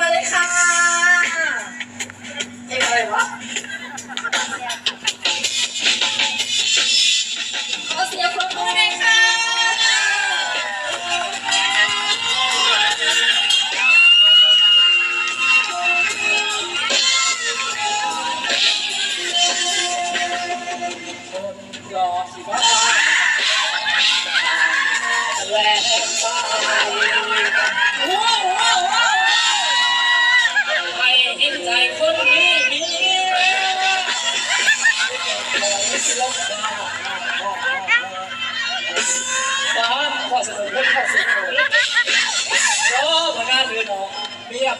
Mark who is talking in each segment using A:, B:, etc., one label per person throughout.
A: มาเลยค่ะเพลงอะไรวะขอเสียงปรบมือหน่อยค่ะ
B: ยอสิว่าแหวนตา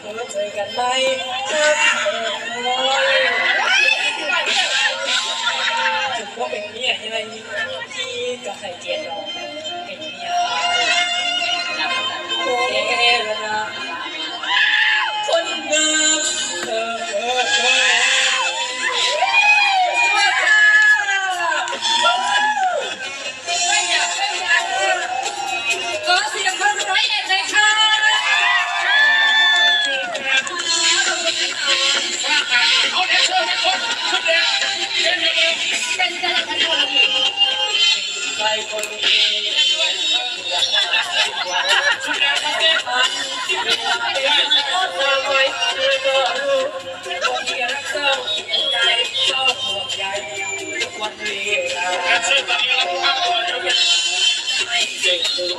B: เมียเจอกันไหมเจอโอ้ยถึงว่าเป็นเมียยังไงที่ก็ให้เกียรติเราเป็นเมีย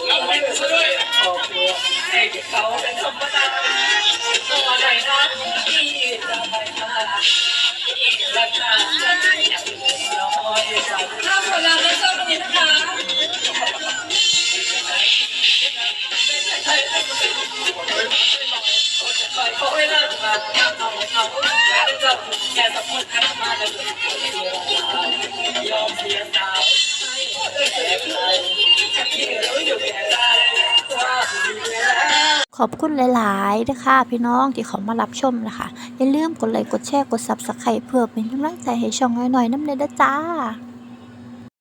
A: รา
B: ไม่ช่วยครอบครัวให้เด็กเขาเป็นธรรมดาตัวไหนนะที่จะไปทำ ขอ
C: บคุณหลายๆนะคะพี่น้องที่เขามารับชมนะคะ อย่าลืมกดไลค์กดแชร์กด Subscribe เพื่อเป็นกำลังใจให้ช่องน้อยๆน้ำเนด้อจ้า